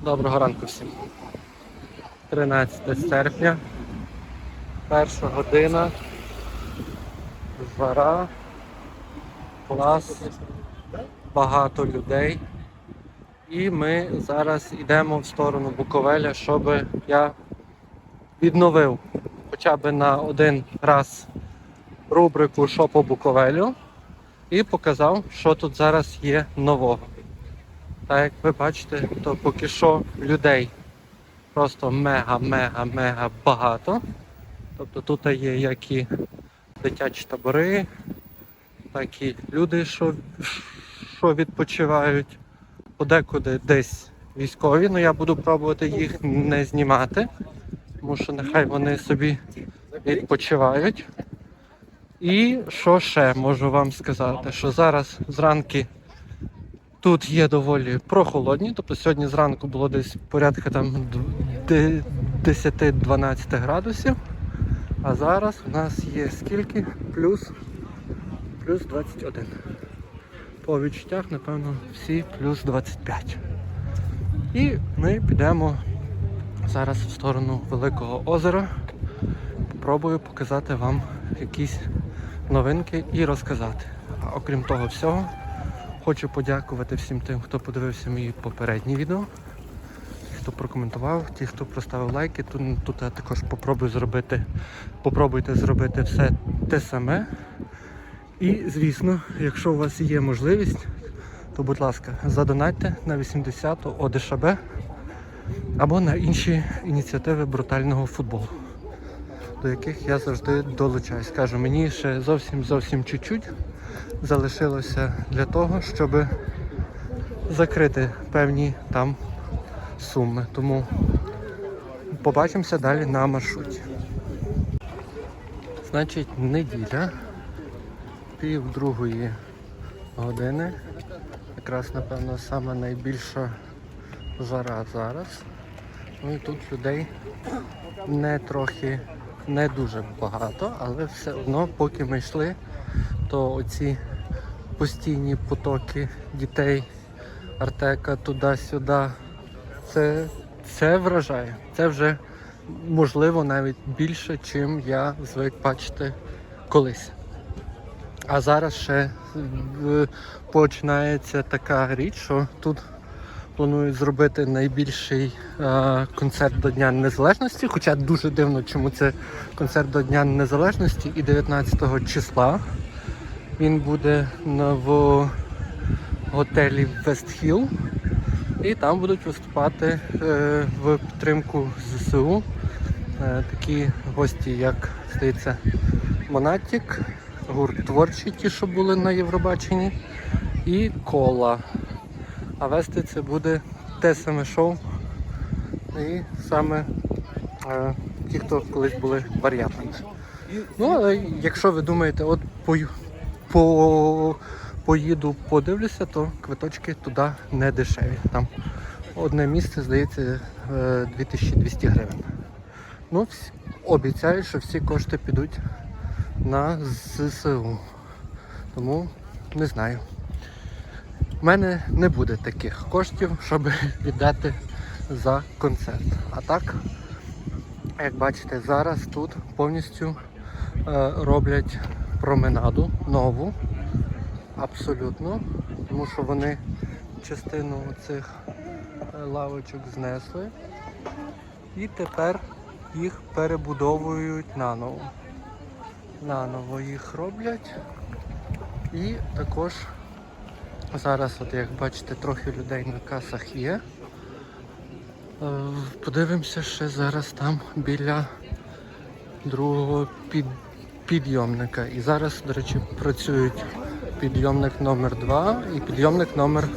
Доброго ранку всім. 13 серпня, перша година, жара, клас, багато людей. І ми зараз йдемо в сторону Буковеля, щоб я відновив хоча б на один раз рубрику «Що по Буковелю і показав, що тут зараз є нового. Так як ви бачите, то поки що людей просто мега-мега-мега багато. Тобто тут є як і дитячі табори, так і люди, що, що відпочивають, подекуди десь військові, але я буду пробувати їх не знімати, тому що нехай вони собі відпочивають. І що ще можу вам сказати, що зараз зранки Тут є доволі прохолодні, тобто сьогодні зранку було десь порядка там 10-12 градусів. А зараз у нас є скільки? Плюс, плюс 21. По відчуттях, напевно, всі плюс 25. І ми підемо зараз в сторону Великого озера. Попробую показати вам якісь новинки і розказати. А окрім того всього, Хочу подякувати всім тим, хто подивився мої попередні відео, хто прокоментував, ті, хто проставив лайки. Тут, тут я також попробую зробити, попробуйте зробити все те саме. І, звісно, якщо у вас є можливість, то будь ласка, задонатьте на 80-ту ОДШБ або на інші ініціативи брутального футболу, до яких я завжди долучаюсь. Кажу, мені ще зовсім зовсім чуть-чуть залишилося для того, щоб закрити певні там суми. Тому побачимося далі на маршруті. Значить, неділя, пів другої години. Якраз, напевно, саме найбільша жара зараз. Ну і тут людей не трохи, не дуже багато, але все одно, поки ми йшли, то оці постійні потоки дітей, Артека туди-сюди, це, це вражає. Це вже можливо навіть більше, чим я звик бачити колись. А зараз ще е, починається така річ, що тут планують зробити найбільший е, концерт до Дня Незалежності, хоча дуже дивно, чому це концерт до Дня Незалежності і 19 числа. Він буде в готелі Hill. І там будуть виступати е, в підтримку ЗСУ е, такі гості, як здається, Монатік, гурт творчі, ті, що були на Євробаченні, і кола. А вести це буде те саме шоу. І саме е, ті, хто колись були варіантами. Ну, але якщо ви думаєте, от пою- по, поїду, подивлюся, то квиточки туди не дешеві. Там одне місце, здається, е, 2200 гривень. Ну, обіцяю, що всі кошти підуть на ЗСУ. Тому не знаю. У мене не буде таких коштів, щоб віддати за концерт. А так, як бачите, зараз тут повністю е, роблять променаду нову. Абсолютно. Тому що вони частину цих е, лавочок знесли. І тепер їх перебудовують наново. Наново їх роблять. І також зараз, от як бачите, трохи людей на касах є. Е, Подивимося ще зараз там біля другого під, підйомника. І зараз, до речі, працюють підйомник номер 2 і підйомник номер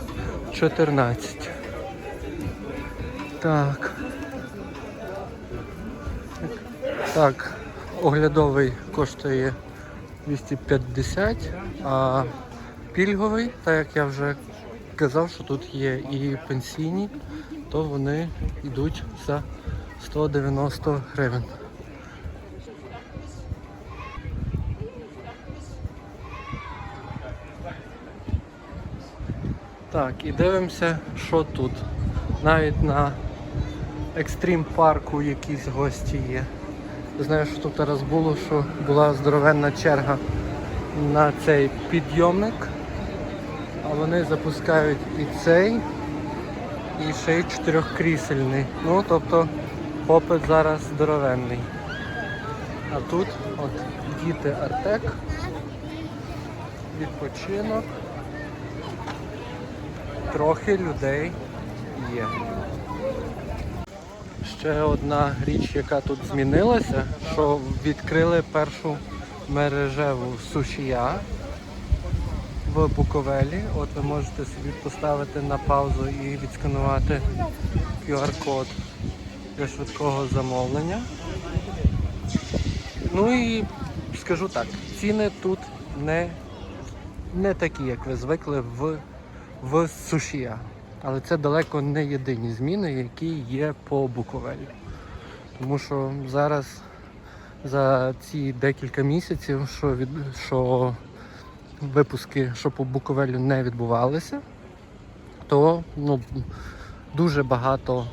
14. Так. Так, оглядовий коштує 250, а пільговий, так як я вже казав, що тут є і пенсійні, то вони йдуть за 190 гривень. Так, і дивимося, що тут. Навіть на екстрім парку якісь гості є. Знаю, що тут раз було, що була здоровенна черга на цей підйомник, вони запускають і цей, і ще й чотирьохкрісельний. Ну, тобто попит зараз здоровенний. А тут от діти Артек, відпочинок. Трохи людей є. Ще одна річ, яка тут змінилася, що відкрили першу мережеву сушія в Буковелі. От ви можете собі поставити на паузу і відсканувати QR-код для швидкого замовлення. Ну і скажу так, ціни тут не, не такі, як ви звикли в, в сушія. Але це далеко не єдині зміни, які є по Буковелі. Тому що зараз за ці декілька місяців, що, від, що випуски, що по Буковелю не відбувалися, то ну, дуже багато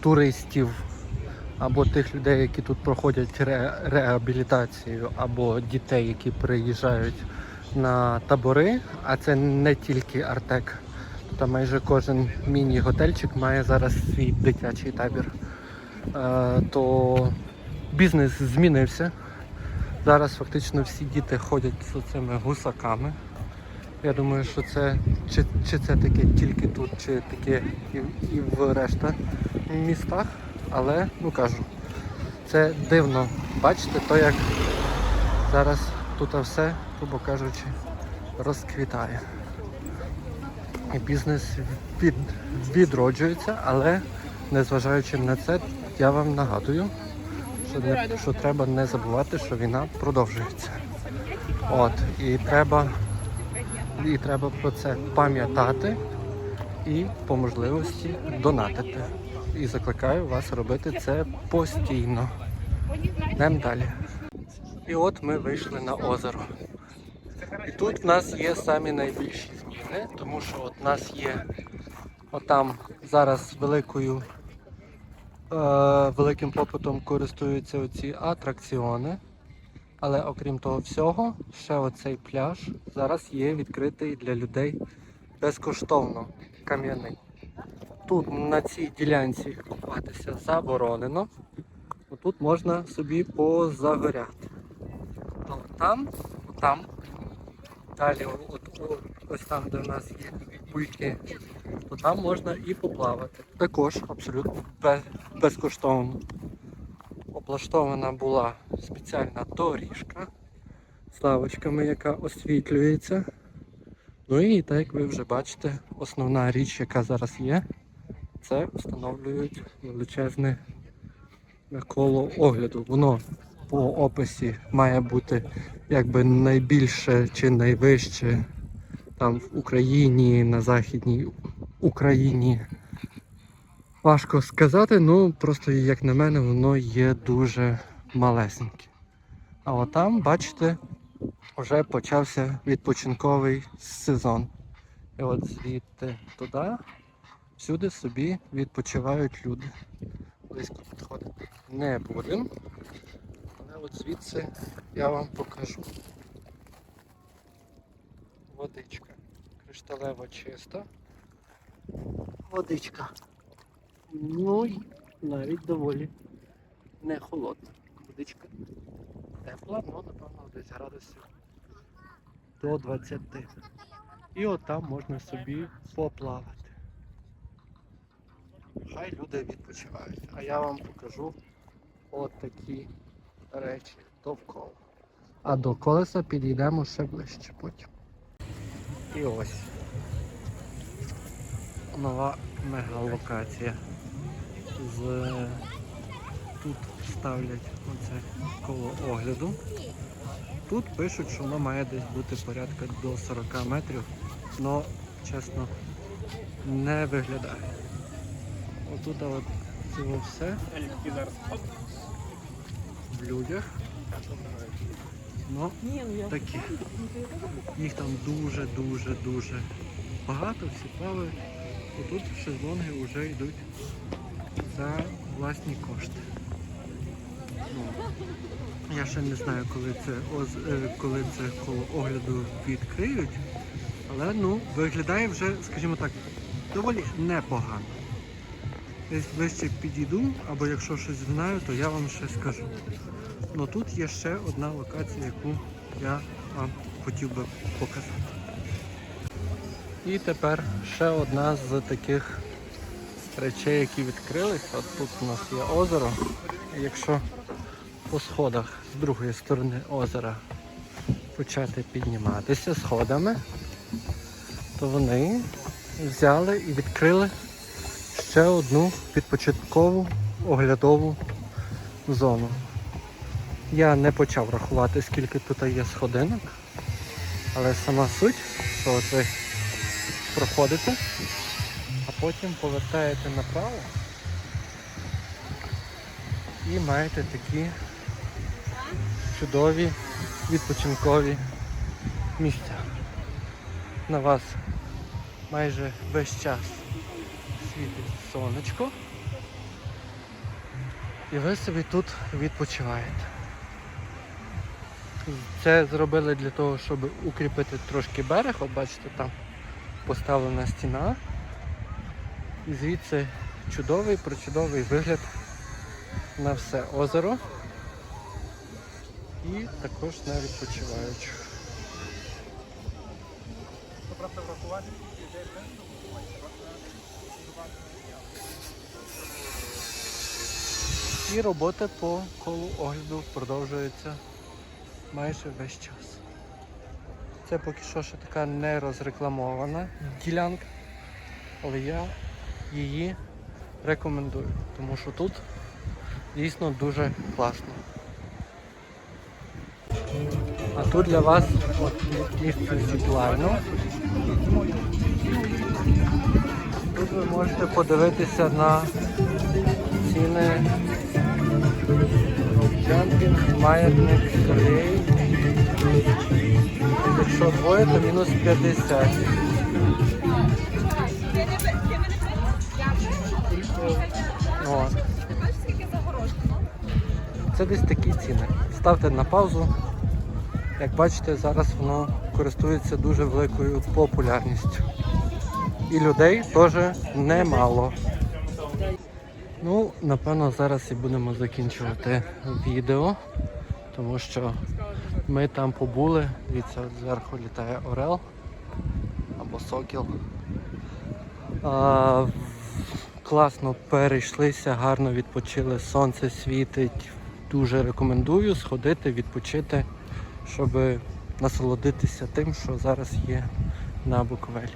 туристів або тих людей, які тут проходять ре, реабілітацію, або дітей, які приїжджають на табори, а це не тільки Артек. Та майже кожен міні-готельчик має зараз свій дитячий табір. Е, то бізнес змінився. Зараз фактично всі діти ходять з цими гусаками. Я думаю, що це чи, чи це таке тільки тут, чи таке і, і в решта містах. Але ну кажу, це дивно бачите, то як зараз тут все, грубо кажучи, розквітає. І бізнес від, відроджується, але незважаючи на це, я вам нагадую, що, не, що треба не забувати, що війна продовжується. От, і треба, і треба про це пам'ятати і по можливості донатити. І закликаю вас робити це постійно. Йдемо далі. І от ми вийшли на озеро. І тут в нас є самі найбільші зміни, тому що от нас є отам зараз великою, великим попитом користуються оці атракціони. Але окрім того всього, ще оцей пляж зараз є відкритий для людей безкоштовно кам'яний. Тут на цій ділянці купатися заборонено. Тут можна собі позагоряти. Там, там Далі, от, от, ось там, де в нас є буйки, то там можна і поплавати. Також абсолютно безкоштовно. Облаштована була спеціальна доріжка з лавочками, яка освітлюється. Ну і так як ви вже бачите, основна річ, яка зараз є, це встановлюють величезне коло огляду. Воно по описі має бути якби найбільше чи найвище там в Україні, на Західній Україні. Важко сказати, ну просто як на мене, воно є дуже малесеньке. А от там, бачите, вже почався відпочинковий сезон. І от звідти туди, всюди собі відпочивають люди. Близько підходити не будемо. Але от звідси я вам покажу. Водичка. Кришталево чиста. Водичка. Ну і навіть доволі не холодна. Водичка тепла, ну напевно десь градусів до 20. І от там можна собі поплавати. Хай люди відпочивають. А я вам покажу от такі речі довкола. А до колеса підійдемо ще ближче потім. І ось нова мегалокація. З... Тут ставлять оце коло огляду. Тут пишуть, що воно має десь бути порядка до 40 метрів, але чесно не виглядає. Отут от цього все в людях. Ну, такі. Їх там дуже-дуже-дуже багато, всі плавають. То тут шезлонги вже йдуть за власні кошти. Ну, я ще не знаю, коли це, е, коли це коло огляду відкриють, але ну, виглядає вже, скажімо так, доволі непогано. Десь ближче підійду, або якщо щось знаю, то я вам ще скажу. Ну тут є ще одна локація, яку я вам хотів би показати. І тепер ще одна з таких речей, які відкрились. От тут у нас є озеро. Якщо по сходах з другої сторони озера почати підніматися сходами, то вони взяли і відкрили ще одну відпочинкову оглядову зону. Я не почав рахувати, скільки тут є сходинок, але сама суть, що ви проходите, а потім повертаєте направо і маєте такі чудові відпочинкові місця. На вас майже весь час світить сонечко. І ви собі тут відпочиваєте. Це зробили для того, щоб укріпити трошки берег. От бачите, там поставлена стіна. І звідси чудовий, прочудовий вигляд на все озеро. І також на відпочиваючих. І робота по колу огляду продовжується майже весь час. Це поки що ще така не розрекламована ділянка, але я її рекомендую, тому що тут дійсно дуже класно. А тут для вас місце зіплайну. Тут ви можете подивитися на ціни Джампінг, маятник, солей. Якщо двоє, то мінус 50. О. Це десь такі ціни. Ставте на паузу. Як бачите, зараз воно користується дуже великою популярністю. І людей теж немало. Ну, напевно, зараз і будемо закінчувати відео, тому що ми там побули. Дивіться, зверху літає Орел або Сокіл. А, класно перейшлися, гарно відпочили, сонце світить. Дуже рекомендую сходити, відпочити, щоб насолодитися тим, що зараз є на Буковелі.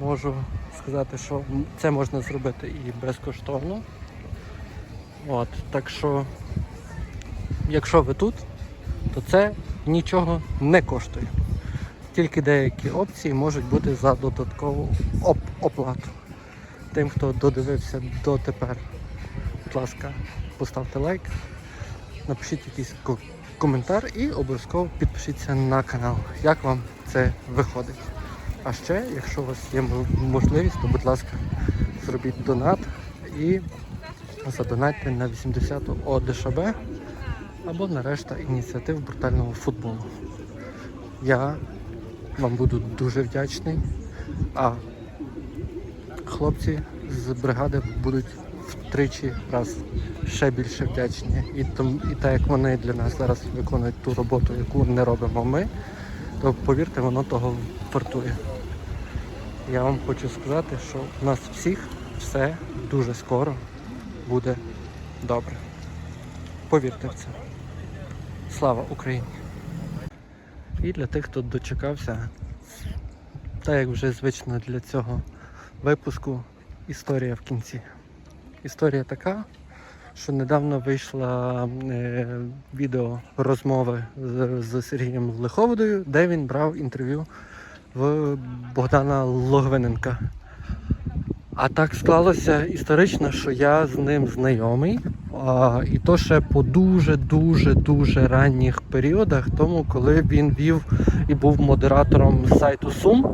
Можу сказати, що це можна зробити і безкоштовно. От, так що, якщо ви тут, то це нічого не коштує. Тільки деякі опції можуть бути за додаткову оп- оплату. Тим, хто додивився дотепер, будь ласка, поставте лайк, напишіть якийсь ко- коментар і обов'язково підпишіться на канал, як вам це виходить. А ще, якщо у вас є можливість, то будь ласка, зробіть донат і задонатьте на 80-ту ОДШБ або на решта ініціатив брутального футболу. Я вам буду дуже вдячний, а хлопці з бригади будуть втричі раз ще більше вдячні. І, том, і так як вони для нас зараз виконують ту роботу, яку не робимо ми, то повірте, воно того вартує. Я вам хочу сказати, що в нас всіх все дуже скоро буде добре. Повірте в це. Слава Україні! І для тих, хто дочекався, так як вже звично для цього випуску, історія в кінці. Історія така, що недавно вийшла е, відео розмови з, з Сергієм Лиховодою, де він брав інтерв'ю в Богдана Логвиненка. А так склалося історично, що я з ним знайомий. А, і то ще по дуже-дуже дуже ранніх періодах, тому коли він вів і був модератором сайту Сум.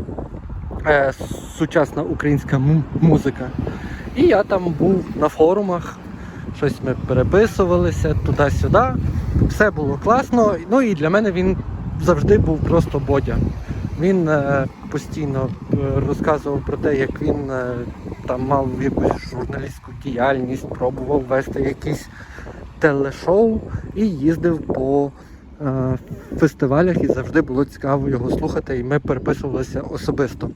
е, сучасна українська му- музика. І я там був на форумах, щось ми переписувалися туди-сюди. Все було класно. Ну і для мене він завжди був просто бодя. Він е, постійно е, розказував про те, як він е, там мав якусь журналістську діяльність, пробував вести якісь телешоу і їздив по е, фестивалях, і завжди було цікаво його слухати, і ми переписувалися особисто.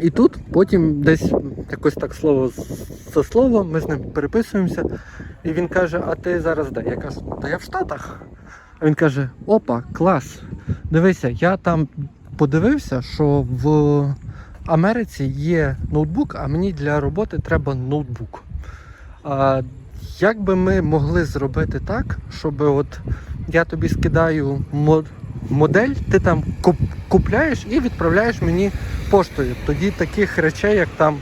І тут потім десь якось так слово за слово, ми з ним переписуємося, і він каже: А ти зараз де? Я кажу, та я в Штатах. А він каже: Опа, клас! Дивися, я там подивився, що в Америці є ноутбук, а мені для роботи треба ноутбук. А, як би ми могли зробити так, щоб от я тобі скидаю мо- модель, ти там куп- купляєш і відправляєш мені поштою. Тоді таких речей, як там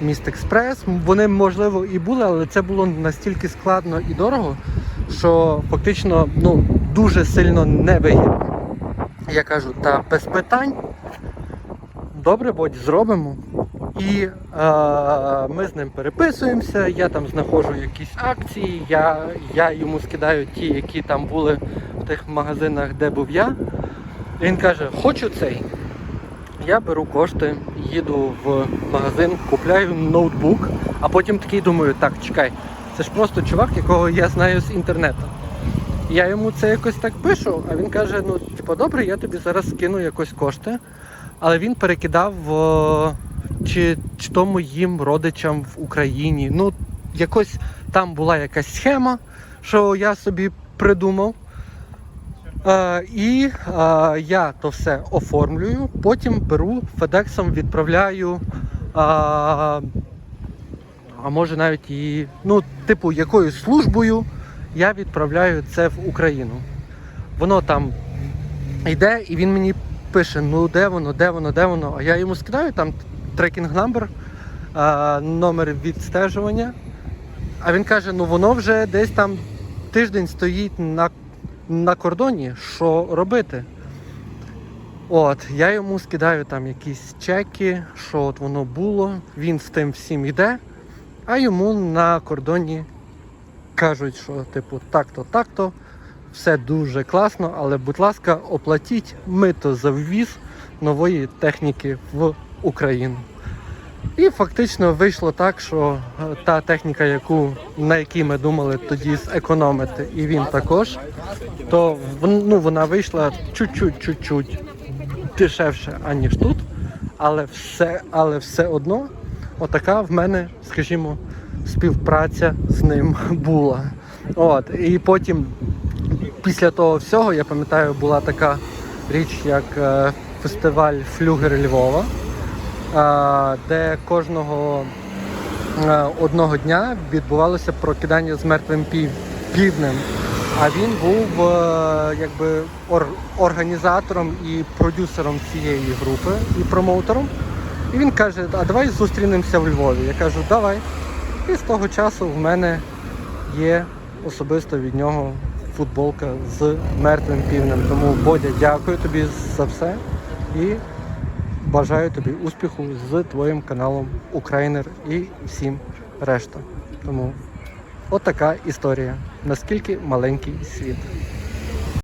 Міст Експрес, вони можливо і були, але це було настільки складно і дорого, що фактично ну, дуже сильно невигідно. Я кажу, та без питань. Добре, бодь, зробимо. І е, ми з ним переписуємося, я там знаходжу якісь акції, я, я йому скидаю ті, які там були в тих магазинах, де був я. І він каже, хочу цей. Я беру кошти, їду в магазин, купляю ноутбук, а потім такий думаю, так, чекай, це ж просто чувак, якого я знаю з інтернету. Я йому це якось так пишу, а він каже: ну, типу, добре, я тобі зараз скину якось кошти. Але він перекидав чи, чи то моїм родичам в Україні. Ну, якось там була якась схема, що я собі придумав. Е, і е, я то все оформлюю, потім беру Федексом, відправляю. А, а може навіть і, ну, типу, якоюсь службою я відправляю це в Україну. Воно там йде, і він мені пише: ну де воно, де воно, де воно. А я йому скидаю там трекінг номер, номер відстежування. А він каже: ну воно вже десь там тиждень стоїть на, на кордоні. Що робити? От, я йому скидаю там якісь чеки, що от воно було, він з тим всім йде, а йому на кордоні кажуть, що типу так-то, так-то, все дуже класно, але будь ласка, оплатіть мито за ввіз нової техніки в Україну. І фактично вийшло так, що е, та техніка, яку, на якій ми думали тоді зекономити, і він також, то ну, вона вийшла чуть-чуть, дешевше, аніж тут. Але все, але все одно, отака в мене, скажімо, співпраця з ним була. От, і потім, після того всього, я пам'ятаю, була така річ, як е, фестиваль Флюгер Львова, е, де кожного е, одного дня відбувалося прокидання з мертвим пів, півднем. А він був якби організатором і продюсером цієї групи і промоутером. І він каже: а давай зустрінемося в Львові. Я кажу, давай. І з того часу в мене є особисто від нього футболка з мертвим півнем. Тому Бодя, дякую тобі за все і бажаю тобі успіху з твоїм каналом Українер і всім решта. Тому от історія. Наскільки маленький світ.